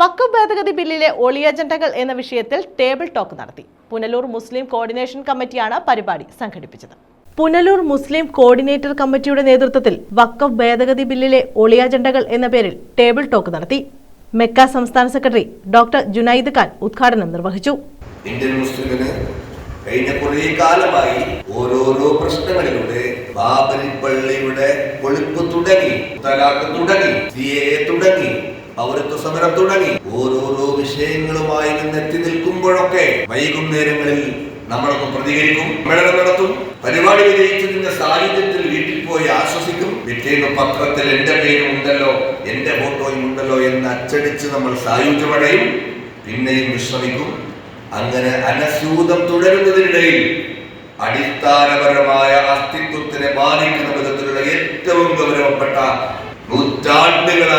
വഖഫ് ഭേദഗതി ബില്ലിലെ ഒളി അജണ്ടകൾ എന്ന വിഷയത്തിൽ ടേബിൾ ടോക്ക് നടത്തി. പുനലൂർ മുസ്ലിം കോർഡിനേഷൻ കമ്മിറ്റിയാണ് പരിപാടി സംഘടിപ്പിച്ചത്. പുനലൂർ മുസ്ലിം കോർഡിനേറ്റർ കമ്മിറ്റിയുടെ നേതൃത്വത്തിൽ വഖഫ് ഭേദഗതി ബില്ലിലെ ഒളി അജണ്ടകൾ എന്ന പേരിൽ ടേബിൾ ടോക്ക് നടത്തി. മെക്ക സംസ്ഥാന സെക്രട്ടറി ഡോക്ടർ ജുനൈദ് ഖാൻ ഉദ്ഘാടനം നിർവഹിച്ചു. ഇന്ത്യൻ കഴിഞ്ഞ കുറേ കാലമായി ഓരോരോ പ്രശ്നങ്ങളിലൂടെ ബാബരി പള്ളിയുടെ കൊളിപ്പ് തുടങ്ങി എ തുടങ്ങി പൗരത്വ സമരം തുടങ്ങി. ഓരോരോ വിഷയങ്ങളുമായി നിന്നെത്തി നിൽക്കുമ്പോഴൊക്കെ വൈകുന്നേരങ്ങളിൽ നമ്മളൊക്കെ പ്രതികരിക്കും സമ്മേളനം നടത്തും പരിപാടി വിജയിച്ചതിന്റെ സാഹിത്യത്തിൽ വീട്ടിൽ പോയി ആശ്വസിക്കും. പിറ്റേന്ന് പത്രത്തിൽ എന്റെ പേരും ഉണ്ടല്ലോ എന്റെ ഫോട്ടോയും ഉണ്ടല്ലോ എന്ന് അച്ചടിച്ച് നമ്മൾ സായുജ്യമടയും പിന്നെയും വിശ്രമിക്കും. അങ്ങനെ അനസ്യൂതം തുടരുന്നതിനിടയിൽ അടിസ്ഥാനപരമായ അസ്തിത്വത്തിനെ ബാധിക്കുന്ന വിധത്തിലുള്ള ഏറ്റവും ഗൗരവപ്പെട്ട നൂറ്റാണ്ടുകളായി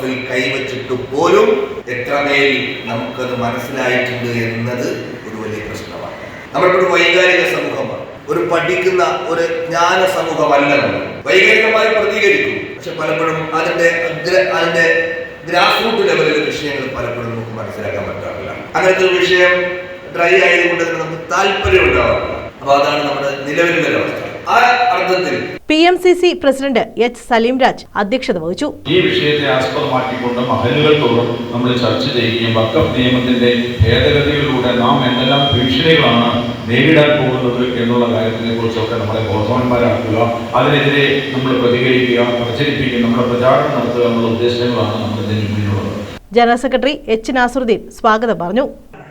വക്കഫിൽ കൈവച്ചിട്ട് പോലും എത്രമേൽ നമുക്കത് മനസ്സിലായിട്ടുണ്ട് എന്നത് ഒരു വലിയ പ്രശ്നമാണ്. നമ്മളിപ്പോൾ വൈകാരിക സമൂഹമാണ്. ഒരു പഠിക്കുന്ന ഒരു ജ്ഞാന സമൂഹമല്ല വൈകാരികമായി പ്രതികരിക്കും. പക്ഷെ പലപ്പോഴും അതിന്റെ അതിന്റെ ഗ്രാസ് റൂട്ട് ലെവലിലെ വിഷയങ്ങൾ പലപ്പോഴും നമുക്ക് മനസ്സിലാക്കാൻ പറ്റാറില്ല. അങ്ങനത്തെ ഒരു വിഷയം ഡ്രൈ ആയതുകൊണ്ട് നമുക്ക് താല്പര്യം ഉണ്ടാവാറില്ല. അപ്പൊ അതാണ് നമ്മുടെ നിലവിലുള്ള അവസ്ഥ. ആ അർത്ഥത്തിൽ. P M C C president H Salim Raj അധ്യക്ഷത വഹിച്ചു. ഈ വിഷയത്തെ ആസ്പദമാക്കിക്കൊണ്ട് മഹലുകൾ തോറും നമ്മൾ ചർച്ച ചെയ്യുകയും വക്കഫ് നിയമത്തിന്റെ ഭേദഗതികളിലൂടെ നാം എന്തെല്ലാം ഭീഷണികളാണ് നേരിടാൻ പോകുന്നത് എന്നുള്ള കാര്യത്തിനെ കുറിച്ചൊക്കെ നമ്മളെ ബോധവാന്മാരാക്കുക അതിനെതിരെ നമ്മൾ പ്രതികരിക്കുക പ്രചരിപ്പിക്കുക നമ്മുടെ പ്രചാരണം നടത്തുക എന്നുള്ള ഉദ്ദേശങ്ങളാണ് ഇതിന് മുന്നിലുള്ളത്. ജനറൽ സെക്രട്ടറി എച്ച് നാസറുദ്ദീൻ സ്വാഗതം പറഞ്ഞു.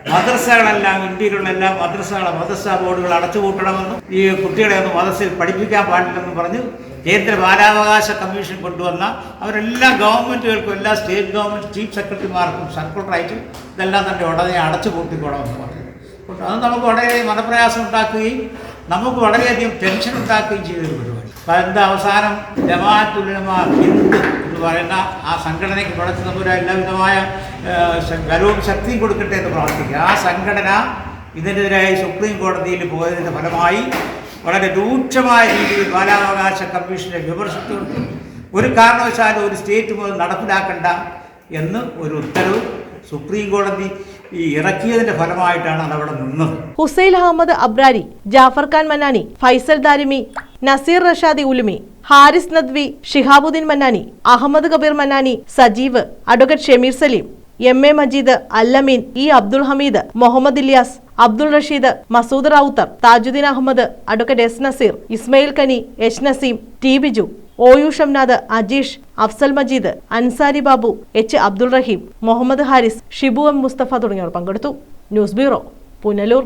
മദ്രസകളെല്ലാം ഇന്ത്യയിലുള്ള എല്ലാ മദ്രസകളെ മദ്രസ ബോർഡുകൾ അടച്ചുപൂട്ടണമെന്നും ഈ കുട്ടികളെ ഒന്നും മദ്രസയിൽ പഠിപ്പിക്കാൻ പാടില്ലെന്നും പറഞ്ഞ് കേന്ദ്ര ബാലാവകാശ കമ്മീഷൻ കൊണ്ടുവന്ന അവരെല്ലാ ഗവൺമെന്റുകൾക്കും എല്ലാ സ്റ്റേറ്റ് ഗവൺമെന്റ് ചീഫ് സെക്രട്ടറിമാർക്കും സർക്കുലർ അയച്ചു ഇതെല്ലാം തന്നെ ഉടനെ അടച്ചുപൂട്ടിക്കോണമെന്ന് പറഞ്ഞു. അപ്പോൾ അത് നമുക്ക് വളരെ മനപ്രയാസം ഉണ്ടാക്കുകയും നമുക്ക് വളരെയധികം ടെൻഷൻ ഉണ്ടാക്കുകയും ചെയ്തൊരു പരിപാടി. അപ്പോൾ അതിന്റെ അവസാനം ജമാഅത്തുലമ ഹിന്ദ് എന്ന് പറയുന്ന ആ സംഘടനയ്ക്ക് പടച്ചു നമ്മുടെ എല്ലാവിധമായ ബലവും ശക്തിയും കൊടുക്കട്ടെ എന്ന് പ്രാർത്ഥിക്കുക. ആ സംഘടന ഇതിനെതിരായി സുപ്രീം കോടതിയിൽ പോയതിന്റെ ഫലമായി വളരെ രൂക്ഷമായ രീതിയിൽ ബാലാവകാശ കമ്മീഷനെ വിമർശിച്ചുകൊണ്ട് ഒരു കാരണവശാലും ഒരു സ്റ്റേറ്റ് മുതൽ നടപ്പിലാക്കണ്ട എന്ന് ഒരു ഉത്തരവ് സുപ്രീം കോടതി ഇറക്കിയതിന്റെ ഫലമായിട്ടാണ് അത് അവിടെ നിന്നത്. Hussain Ahmed Abrari Jafar Khan Mannani Faisal Darimi Nazeer Rashadi Ulumi Haris Nadvi Shihabuddin Mannani Ahmed Kabeer Mannani Sajeev advocate Shameer Salim M A Majeed Allameen E Abdul Hameed Muhammad Ilyas Abdul Rasheed Masood Rowther Thajudheen Ahmed advocate S Nazeer Ismail Kani H Naseem T Biju O U Shamnath Ajeesh Afsal Majeed Ansari Babu H Abdul Raheem Muhammad Haris Shibu M Mustafa തുടങ്ങിയവർ പങ്കെടുത്തു. News bureau Punalur.